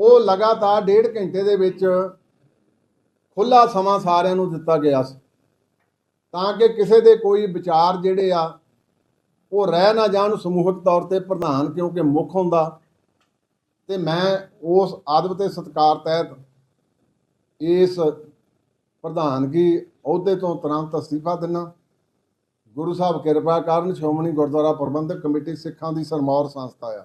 ਉਹ ਲਗਾਤਾਰ ਡੇਢ ਘੰਟੇ ਦੇ ਵਿੱਚ ਖੁੱਲਾ ਸਮਾਂ ਸਾਰਿਆਂ ਨੂੰ ਦਿੱਤਾ ਗਿਆ ਸੀ। ਤਾਂ ਕਿ ਕਿਸੇ ਦੇ ਕੋਈ ਵਿਚਾਰ ਜਿਹੜੇ ਆ, ਉਹ ਰਹਿ ਨਾ ਜਾਣ ਸਮੂਹਕ ਤੌਰ ਤੇ ਪ੍ਰਧਾਨ, ਕਿਉਂਕਿ ਮੁੱਖ ਹੁੰਦਾ। ਤੇ ਮੈਂ ਉਸ ਆਦਬ ਤੇ ਸਤਕਾਰ ਤਹਿਤ ਇਸ ਪ੍ਰਧਾਨਗੀ ਅਹੁਦੇ ਤੋਂ ਤੁਰੰਤ ਅਸਤੀਫਾ ਦਿੰਨਾ ਗੁਰੂ ਸਾਹਿਬ ਕਿਰਪਾ ਕਰਨ ਸ਼੍ਰੋਮਣੀ ਗੁਰਦੁਆਰਾ ਪ੍ਰਬੰਧਕ ਕਮੇਟੀ ਸਿੱਖਾਂ ਦੀ ਸਰਮੌਰ ਸੰਸਥਾ ਆ।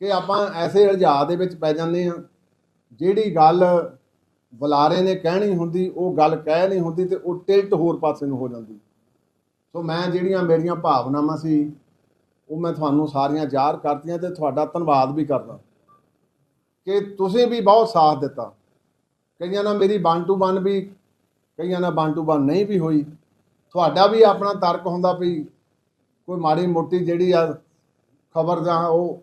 ਕਿ ਆਪਾਂ ਐਸੇ ਇਲਝਾ ਦੇ ਵਿੱਚ ਪੈ ਜਾਂਦੇ ਹਾਂ, ਜਿਹੜੀ ਗੱਲ ਬੁਲਾਰੇ ਨੇ ਕਹਿਣੀ ਹੁੰਦੀ, ਉਹ ਗੱਲ ਕਹਿ ਨਹੀਂ ਹੁੰਦੀ ਤੇ ਉਹ ਟਿਲਟ ਹੋਰ ਪਾਸੇ ਨੂੰ ਹੋ ਜਾਂਦੀ। ਸੋ ਮੈਂ ਜਿਹੜੀਆਂ ਮੇਰੀਆਂ ਭਾਵਨਾਵਾਂ ਸੀ, ਉਹ ਮੈਂ ਤੁਹਾਨੂੰ ਸਾਰੀਆਂ ਜ਼ਾਹਰ ਕਰਤੀਆਂ ਤੇ ਤੁਹਾਡਾ ਧੰਨਵਾਦ ਵੀ ਕਰਦਾ। ਕਿ ਤੁਸੀਂ ਵੀ ਬਹੁਤ ਸਾਥ ਦਿੱਤਾ। ਕਈਆਂ ਨਾਲ ਮੇਰੀ ਵਨ ਟੂ ਵਨ ਵੀ, ਕਈਆਂ ਨਾਲ ਵਨ ਟੂ ਵਨ ਨਹੀਂ ਵੀ ਹੋਈ। ਤੁਹਾਡਾ ਵੀ ਆਪਣਾ ਤਰਕ ਹੁੰਦਾ ਵੀ ਕੋਈ ਮਾੜੀ ਮੋਟੀ ਜਿਹੜੀ ਆ ਖਬਰ ਜਾਂ ਉਹ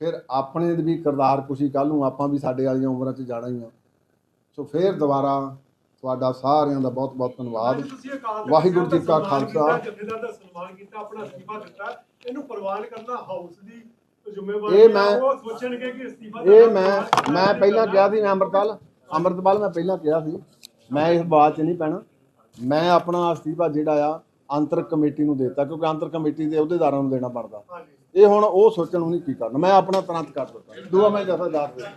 ਫਿਰ ਆਪਣੇ ਵੀ ਕਿਰਦਾਰ ਕੁਸ਼ੀ ਕੱਲ ਨੂੰ ਆਪਾਂ ਵੀ ਸਾਡੇ ਵਾਲੀਆਂ ਉਮਰਾਂ 'ਚ ਜਾਣਾ ਹੀ ਆ। ਸੋ ਫਿਰ ਦੁਬਾਰਾ ਤੁਹਾਡਾ ਸਾਰਿਆਂ ਦਾ ਬਹੁਤ ਬਹੁਤ ਧੰਨਵਾਦ ਵਾਹਿਗੁਰੂ ਜੀ ਕਾ ਖਾਲਸਾ। ਸਨਮਾਨ ਕੀਤਾ, ਜਥੇਦਾਰ ਦਾ ਸਨਮਾਨ ਕੀਤਾ ਆਪਣਾ ਅਸਤੀਫਾ ਦਿੱਤਾ। ਇਹਨੂੰ ਪ੍ਰਵਾਨ ਕਰਨਾ ਹਾਊਸ ਦੀ ਜ਼ਿੰਮੇਵਾਰੀ ਇਹ। ਮੈਂ- ਉਹ ਸੋਚਣਗੇ ਕਿ ਅਸਤੀਫਾ ਇਹ ਮੈਂ ਮੈਂ ਪਹਿਲਾਂ ਕਿਹਾ ਸੀ ਮੈਂ ਅੰਮ੍ਰਿਤਪਾਲ ਅੰਮ੍ਰਿਤਪਾਲ ਮੈਂ ਪਹਿਲਾਂ ਕਿਹਾ ਸੀ। ਮੈਂ ਇਸ ਬਾਤ 'ਚ ਨਹੀਂ ਪੈਣਾ। ਮੈਂ ਆਪਣਾ ਅਸਤੀਫਾ ਜਿਹੜਾ ਆ ਅੰਤਰ ਕਮੇਟੀ ਨੂੰ ਦੇਤਾ ਕਿਉਂਕਿ ਅੰਤਰ ਕਮੇਟੀ ਦੇ ਅਹੁਦੇਦਾਰਾਂ ਨੂੰ ਦੇਣਾ ਪੜਦਾ ਹਾਂਜੀ। ਇਹ ਹੁਣ ਉਹ ਸੋਚਣ ਨੂੰ ਨਹੀਂ ਕੀ ਕਰਨਾ। ਮੈਂ ਆਪਣਾ ਤੁਰੰਤ ਕਰ ਦਿੱਤਾ ਦੂਆ ਮੈਂ ਜਥਾ ਦੱਸ ਦਿੱਤਾ